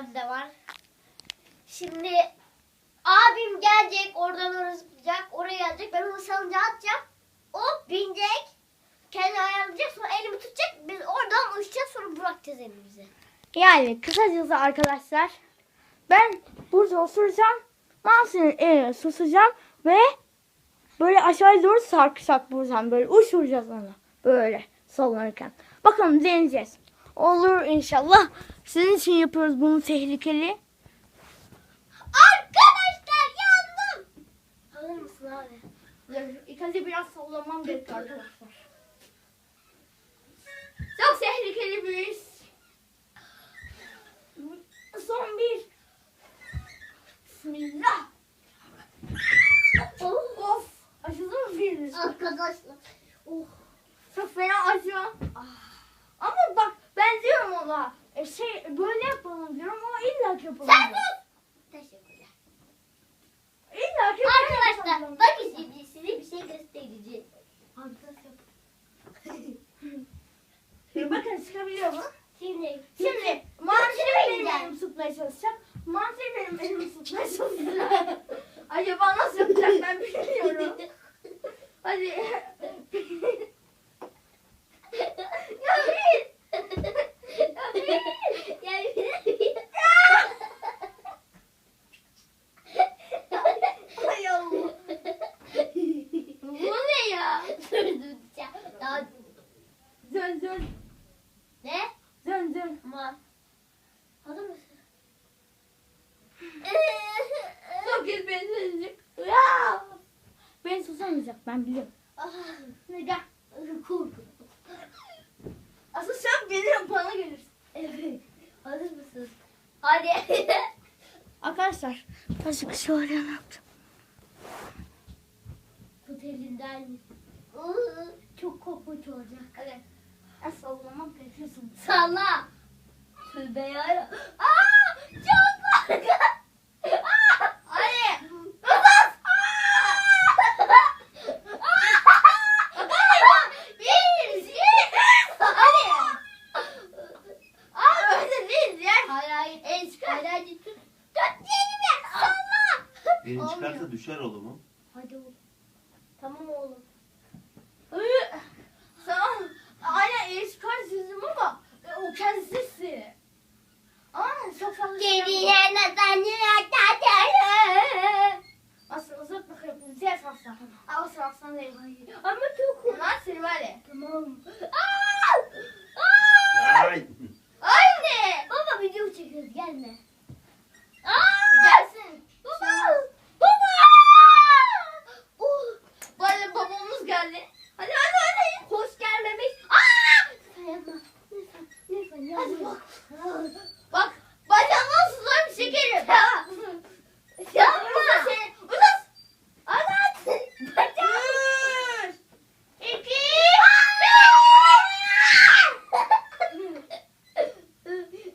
abi de var. Şimdi abim gelecek oradan zıplayacak. Oraya gelecek. Ben onu salıncağa atacağım. O binecek. Kendi ayarlayacak. Sonra elimi tutacak. Biz oradan uçacağız. Sonra bırakacağız elimizi. Yani kısacası arkadaşlar ben burada oturacağım. Mahsun'un eline susacağım ve böyle aşağıya doğru sarkacak buradan böyle uçuracağız onu. Böyle sallanırken. Bakalım deneyeceğiz. Olur inşallah. Sizin için yapıyoruz bunu tehlikeli. Arkadaşlar yandım. Hazır mısın abi? İlk önce biraz sallamam gerekiyor arkadaşlar. Çok tehlikeli bir iş. Son bir. Bismillah. Of. Acıdı mı biriniz? Arkadaşlar. Oh. Çok fena acıyor. Bak ona. E, şey böyle yapalım diyorum ama illa ki yapalım. Sen sus. Teşekkürler. İlla ki Arkadaşlar bakın şimdi size bir şey göstereceğim. Şimdi bakın çıkabiliyor mu? Şimdi. Şimdi manteri benim elimi tutmaya çalışacak. Manteri benim elimi tutmaya çalışacak. Acaba nasıl yapacak ben bilmiyorum. Hadi. ya bir. Ya bir. Ya bir- Hay Allah. Bu ne ya? Dur dur. Ya, Dön dön. Ne? Dön dön. Ama. Hazır mısın? Çok kez beni susacak. Ya. Beni susamayacak ben biliyorum. Ah, Ne gel. Korku. Asıl sen benim bana gelirsin. Evet. Hazır mısın? Hadi. Arkadaşlar birazcık şöyle yapacağım. Tut elinden. Iı, Çok korkunç olacak. Hadi. Ben sallamam gerekiyorsun. Salla. Tövbe yarabbim. Aa! Çok korkunç. Aa! Hadi. Sus! Bir, iki, Hadi. Aa öyle değil ya. Hayır hayır. El çıkar. Hayır hayır. Tut. Tut elimi. Salla. Elin Olmuyor. çıkarsa düşer oğlum. Hadi oğlum. Tamam oğlum. Tamam. Aynen el çıkar sizin ama e, o kendisi. Ama çok fazla şey. Geriye neden yürek Aslında uzak bakayım. Ziyet hasta. Aa o sırasında değil. Ama çok. Bunlar seni var ya. Tamam. Aa! Ay. Anne! Baba video çekiyoruz gelme. Aa! Gelsin. Baba! Baba! Oh! Böyle babamız geldi. Hadi hadi hadi. Hoş gelmemiş. Aa! Sayamam. Lütfen, lütfen yapma. Bak bacağımdan sular bir şekerim. Yapma. Seni. Uzat. Anlat. Bacağım. Bir. İki.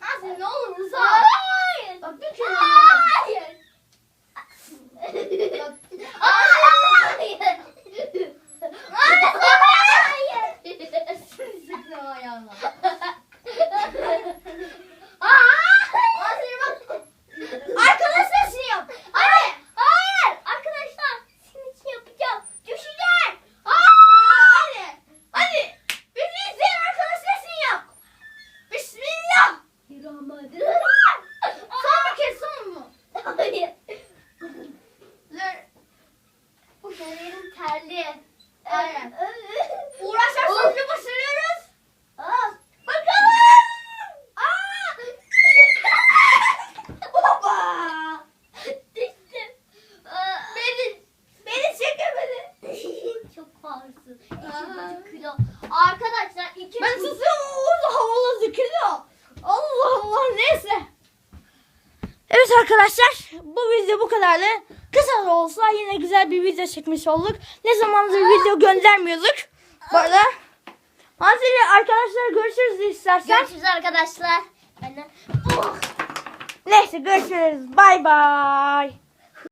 Aslı ne olur uzat. Hayır. Bak bir kere. Hayır. Bak. Hayır. Hayır. Sıkma ayağına. Hayır. bak. Arkadaşlar şey yap. Hayır. Hayır. Arkadaşlar sizin için yapacağım. Düşeceğim. Hadi. Hadi. Bizi izleyen arkadaşlar şey yap. Bismillah. Yürümedim. Son bir kez son mu? Hayır. Dur. Bu terli. Aynen. Uğraşlar sonucu başarıyoruz. Aa. Bakalım. Aa. Baba. Düştüm. Aa. Beni, beni çekemedi. Çok ağırsın. Aa. Buçuk kilo. Arkadaşlar iki Ben susuyorum orada havalı kilo. Allah Allah neyse. Evet arkadaşlar bu video bu kadardı. Kısa da olsa yine güzel bir video çekmiş olduk. Ne zamandır video göndermiyorduk. Bu arada. Hazır arkadaşlar görüşürüz istersen. Görüşürüz arkadaşlar. Ben de... Oh. Neyse görüşürüz. Bay bay.